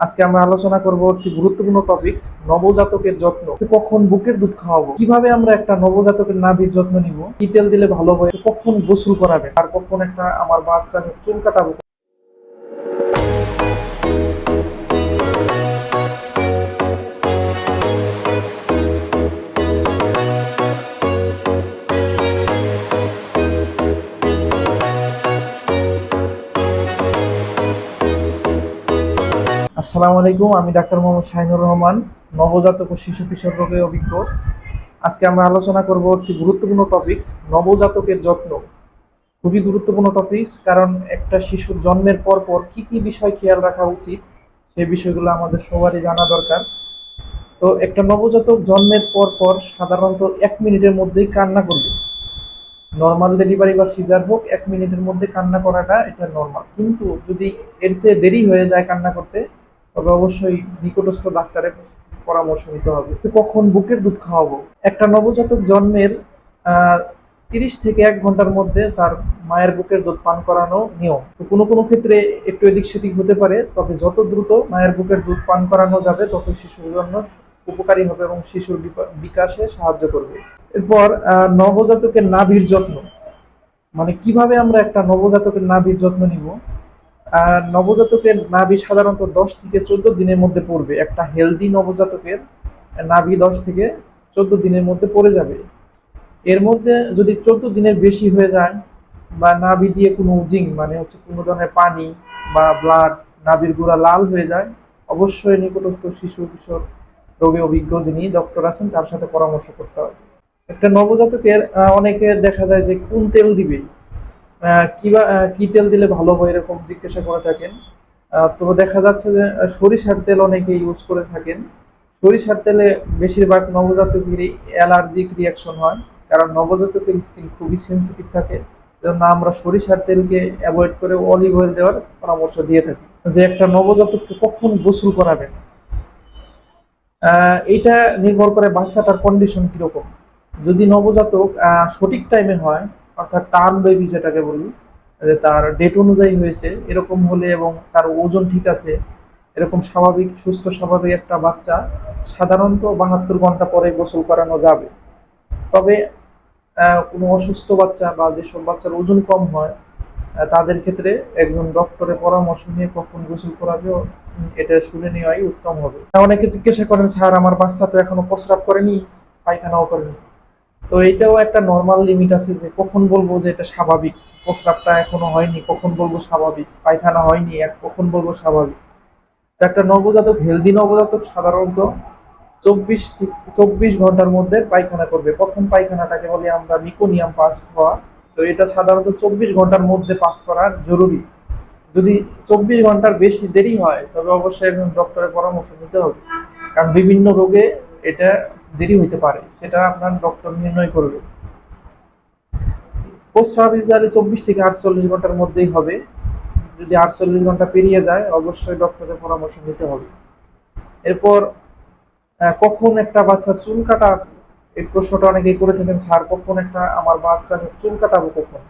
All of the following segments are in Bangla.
আজকে আমরা আলোচনা করব একটি গুরুত্বপূর্ণ টপিকস নবজাতকের যত্ন। কখন বুকের দুধ খাওয়াবো? কীভাবে আমরা একটা নবজাতকের নাভির যত্ন নিব? কি তেল দিলে ভালো হয়? কখন গোসল করাবে আর কখন একটা আমার বাচ্চাকে চুল কাটাবো? আসসালামু আলাইকুম, আমি ডাক্তার মোহাম্মদ শাহিনুর রহমান, নবজাতক ও শিশু কিশোর রোগে অভিজ্ঞ। আজকে আমরা আলোচনা করব একটি গুরুত্বপূর্ণ টপিকস নবজাতকের যত্ন। খুবই গুরুত্বপূর্ণ টপিকস কারণ একটা শিশুর জন্মের পর পর কি কি বিষয় খেয়াল রাখা উচিত, সেই বিষয়গুলো আমাদের সবারই জানা দরকার। তো একটা নবজাতক জন্মের পর পর সাধারণত এক মিনিটের মধ্যেই কান্না করবে। নর্মাল ডেলিভারি বা সিজার হোক, এক মিনিটের মধ্যে কান্না করাটা এটা নর্মাল কিন্তু যদি এর চেয়ে দেরি হয়ে যায় কান্না করতে তবে অবশ্যই নিকটস্থ ডাক্তারের পরামর্শ নিতে হবে। কখন বুকের দুধ খাওয়াবো? একটা নবজাতক জন্মের তিরিশ থেকে এক ঘণ্টার মধ্যে তার মায়ের বুকের দুধ পান করানো নিয়ম। তো কোনো কোনো ক্ষেত্রে একটু এদিক সেদিক হতে পারে, তবে যত দ্রুত মায়ের বুকের দুধ পান করানো যাবে, তত শিশুর জন্য উপকারী হবে এবং শিশুর বিকাশে সাহায্য করবে। এরপর নবজাতকের নাভির যত্ন। মানে কীভাবে আমরা একটা নবজাতকের নাভির যত্ন নিব? নবজাতকের নাভি সাধারণত দশ থেকে চোদ্দ দিনের মধ্যে পড়বে। একটা হেলদি নবজাতকের নাভি দশ থেকে চোদ্দ দিনের মধ্যে পড়ে যাবে। এর মধ্যে যদি চোদ্দ দিনের বেশি হয়ে যায় বা নাভি দিয়ে কোনো উজিং মানে হচ্ছে কোনো ধরনের পানি বা ব্লাড নাভির গোড়া লাল হয়ে যায়, অবশ্যই নিকটস্থ শিশু কিশোর রোগে অভিজ্ঞ যিনি ডক্টর আছেন, তার সাথে পরামর্শ করতে হবে। একটা নবজাতকের অনেকে দেখা যায় যে কোন তেল দিবে? কিবা আহ, কি তেল দিলে ভালো হয় এরকম জিজ্ঞাসা করে থাকেন। তো দেখা যাচ্ছে যে সরিষার তেল অনেকে ইউজ করে থাকেন। সরিষার তেলে বেশিরভাগ নবজাতকেরই অ্যালার্জিক রিয়াকশন হয় কারণ নবজাতকের স্কিন খুবই সেন্সিটিভ থাকে। জন্য আমরা সরিষার তেলকে অ্যাভয়েড করে অলিভ অয়েল দেওয়ার পরামর্শ দিয়ে থাকি। যে একটা নবজাতককে কখন গোসল করাবেন? এটা নির্ভর করে বাচ্চাটার কন্ডিশন কীরকম। যদি নবজাতক সঠিক টাইমে হয় অর্থাৎ টার্ম বেবি যেটাকে বলি তার ডেট অনুযায়ী হয়েছে, এরকম হলে এবং তার ওজন ঠিক আছে, এরকম স্বাভাবিক, সুস্থ, স্বাভাবিক একটা বাচ্চা সাধারণত বাহাত্তর ঘণ্টা পরে গোসল করানো যাবে। তবে কোনো অসুস্থ বাচ্চা বা যেসব বাচ্চার ওজন কম হয় তাদের ক্ষেত্রে একজন ডক্টরের পরামর্শ নিয়ে কখন গোসল করাবে, এটা শুনে নেওয়াই উত্তম হবে। অনেকে জিজ্ঞাসা করেন, স্যার, আমার বাচ্চা তো এখনও প্রস্রাব করেনি, পায়খানাও করেনি। তো এটাও একটা নর্মাল লিমিট আছে যে কখন বলব যে এটা স্বাভাবিক। প্রস্রাবটা এখনও হয়নি, কখন বলব স্বাভাবিক। পায়খানা হয়নি এক কখন বলব স্বাভাবিক? তো একটা নবজাতক হেলদি নবজাতক সাধারণত চব্বিশ চব্বিশ ঘণ্টার মধ্যে পায়খানা করবে। প্রথম পায়খানাটাকে বলি আমরা মিকোনিয়াম পাস হওয়া তো এটা সাধারণত চব্বিশ ঘণ্টার মধ্যে পাস করা জরুরি। যদি চব্বিশ ঘণ্টার বেশি দেরি হয়, তবে অবশ্যই একজন ডক্টরের পরামর্শ নিতে হবে। কারণ বিভিন্ন রোগে এটা দেরি হইতে পারে, সেটা আপনার ডক্টর নির্ণয় করবে। প্রস্রাব ইউজুয়ালি চব্বিশ থেকে আটচল্লিশ ঘণ্টার মধ্যেই হবে। যদি আটচল্লিশ ঘণ্টা পেরিয়ে যায়, অবশ্যই ডক্টরের পরামর্শ নিতে হবে। এরপর কখন একটা বাচ্চার চুল কাটা, এই প্রশ্নটা অনেকেই করে থাকেন, স্যার, কখন একটা আমার বাচ্চার চুল কাটাবো কখন?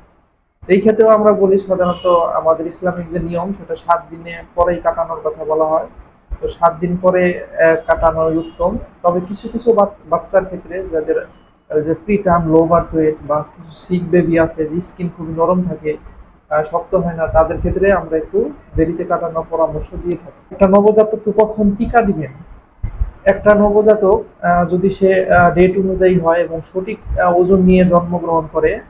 এই ক্ষেত্রেও আমরা বলি, সাধারণত আমাদের ইসলামিক যে নিয়ম, সেটা সাত দিনে পরেই কাটানোর কথা বলা হয়। তো সাত দিন পরে কাটানোই উত্তম। তবে কিছু কিছু বাচ- বাচ্চার ক্ষেত্রে যাদের যে pre term low birth weight বা কিছু সিক বেবি আছে, যে স্কিন খুবই নরম থাকে শক্ত হয় না, তাদের ক্ষেত্রে আমরা একটু দেরিতে কাটানোর পরামর্শ দিয়ে থাকি। একটা নবজাতককে কখন টিকা দিবেন? একটা নবজাতক যদি সে ডেট অনুযায়ী হয় এবং সঠিক ওজন নিয়ে জন্মগ্রহণ করে,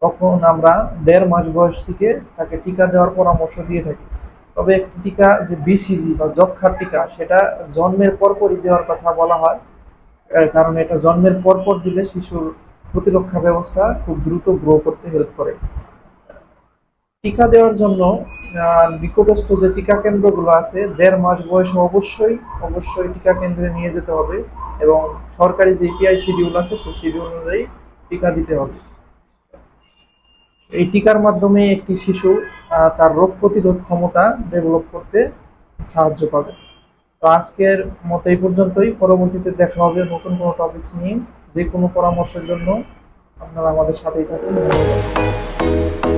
তখন আমরা দেড় মাস বয়স থেকে তাকে টিকা দেওয়ার পরামর্শ দিয়ে থাকি। তবে একটি টিকা যে বিসিজি বা যক্ষার টিকা, সেটা জন্মের পরপরই দেওয়ার কথা বলা হয়। কারণ এটা জন্মের পরপর দিলে শিশুর প্রতিরক্ষা ব্যবস্থা খুব দ্রুত গ্রো করতে হেল্প করে। টিকা দেওয়ার জন্য নিকটস্থ যে টিকা কেন্দ্রগুলো আছে, দেড় মাস বয়সে অবশ্যই অবশ্যই টিকা কেন্দ্রে নিয়ে যেতে হবে এবং সরকারি যে পিআই শিডিউল আছে, সেই শিডিউল অনুযায়ী টিকা দিতে হবে। এই টিকার মাধ্যমে একটি শিশু তার রোগ প্রতিরোধ ক্ষমতা ডেভেলপ করতে সাহায্য পাবে। তো আজকের মতো এই পর্যন্তই। পরবর্তীতে দেখা হবে নতুন কোনো টপিকস নিয়ে। যে কোনো পরামর্শের জন্য আপনারা আমাদের সাথেই থাকুন। ধন্যবাদ।